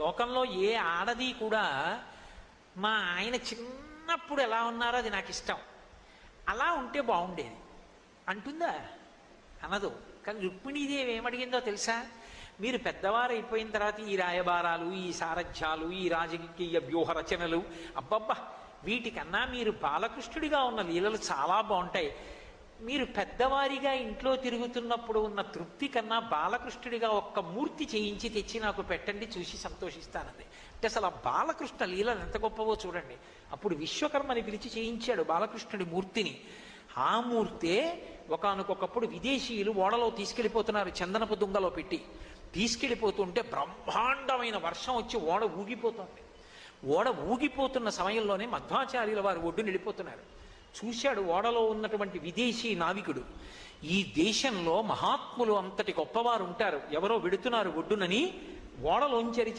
లోకంలో ఏ ఆడది కూడా మా ఆయన చిన్నప్పుడు ఎలా ఉన్నారో అది నాకు ఇష్టం. అలా ఉంటే బాగుండేది. అంటుందా? అనదు. కానీ రుక్మిణీదేవి ఏమడిగిందో తెలుసా? మీరు పెద్దవారు అయిపోయిన తర్వాత ఈ రాయబారాలు ఈ సారథ్యాలు ఈ రాజకీయ వ్యూహ రచనలు అబ్బబ్బా! వీటికన్నా మీరు బాలకృష్ణుడిగా ఉన్న లీలలు చాలా బాగుంటాయి. మీరు పెద్దవారిగా ఇంట్లో తిరుగుతున్నప్పుడు ఉన్న తృప్తి కన్నా బాలకృష్ణుడిగా ఒక్క మూర్తి చేయించి తెచ్చి నాకు పెట్టండి చూసి సంతోషిస్తానంది. అంటే అసలు ఆ బాలకృష్ణ లీలలు ఎంత గొప్పవో చూడండి. అప్పుడు విశ్వకర్మని పిలిచి చేయించాడు బాలకృష్ణుడి మూర్తిని. ఆ మూర్తే ఒకనకొకప్పుడు విదేశీయులు ఓడలో తీసుకెళ్ళిపోతున్నారు చందనపు దుంగలో పెట్టి. తీసుకెళ్ళిపోతుంటే బ్రహ్మాండమైన వర్షం వచ్చి ఓడ ఊగిపోతుంది. ఓడ ఊగిపోతున్న సమయంలోనే మధ్వాచార్యుల వారు ఒడ్డు నిలిపోతున్నారు చూశాడు ఓడలో ఉన్నటువంటి విదేశీ నావికుడు. ఈ దేశంలో మహాత్ములు అంతటి గొప్పవారు ఉంటారు. ఎవరో వెడుతున్నారు ఒడ్డునని ఓడలోంచరిచి